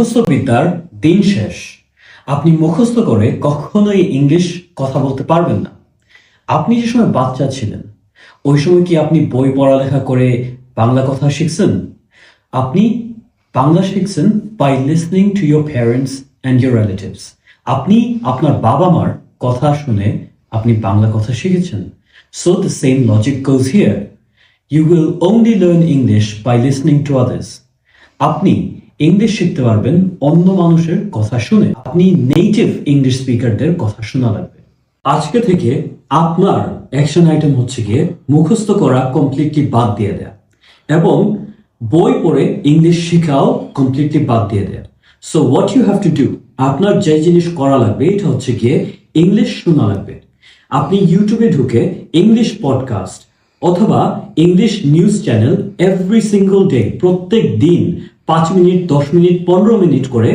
মুখস্থ বিদ্যার দিন শেষ। আপনি মুখস্থ করে কখনোই ইংলিশ কথা বলতে পারবেন না। আপনি যে সময় বাচ্চা ছিলেন, ওই সময় কি আপনি বই পড়ালেখা করে বাংলা কথা শিখছেন? আপনি বাংলা শিখছেন by listening to your parents and your relatives আপনি আপনার বাবা মার কথা শুনে আপনি বাংলা কথা শিখেছেন। So the same logic goes here you will only learn English by listening to others আপনি ইংলিশ শিখতে পারবেন, অন্য মানুষের কথা শুনে। আপনি নেটিভ ইংলিশ স্পিকারদের কথা শোনা লাগবে। আজকে থেকে আপনার অ্যাকশন আইটেম হচ্ছে গিয়ে মুখস্থ করা কমপ্লিটলি বাদ দিয়ে দেয়া। এবং বই পড়ে ইংলিশ শেখাও কমপ্লিটলি বাদ দিয়ে দেয়া। So what you have to do আপনার যে জিনিস করা লাগবে, এটা হচ্ছে গিয়ে ইংলিশ শোনা লাগবে। আপনি ইউটিউবে ঢুকে ইংলিশ পডকাস্ট অথবা English news channel every single day প্রত্যেক দিন পাঁচ মিনিট, দশ মিনিট, পনেরো মিনিট করে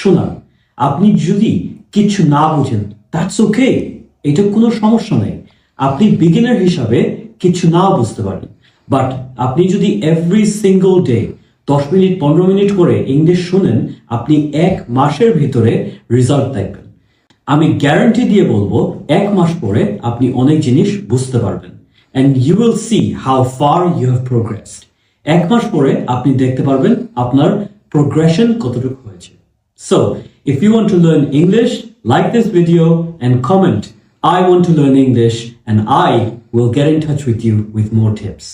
শোনান। আপনি যদি কিছু না বুঝেন দ্যাটস ওকে এটা কোনো সমস্যা নেই। আপনি বিগিনার হিসাবে কিছু না বুঝতে পারেন। বাট আপনি যদি এভরি সিঙ্গল ডে দশ মিনিট, পনেরো মিনিট করে ইংলিশ শুনেন, আপনি এক মাসের ভিতরে রেজাল্ট দেখবেন। আমি গ্যারান্টি দিয়ে বলব, এক মাস পরে আপনি অনেক জিনিস বুঝতে পারবেন। And you will see how far you have progressed এক মাস পরে আপনি দেখতে পারবেন আপনার প্রোগ্রেশন কতটুকু হয়েছে। So if you want to learn English like this video and comment I want to learn English and I will get in touch with you with more tips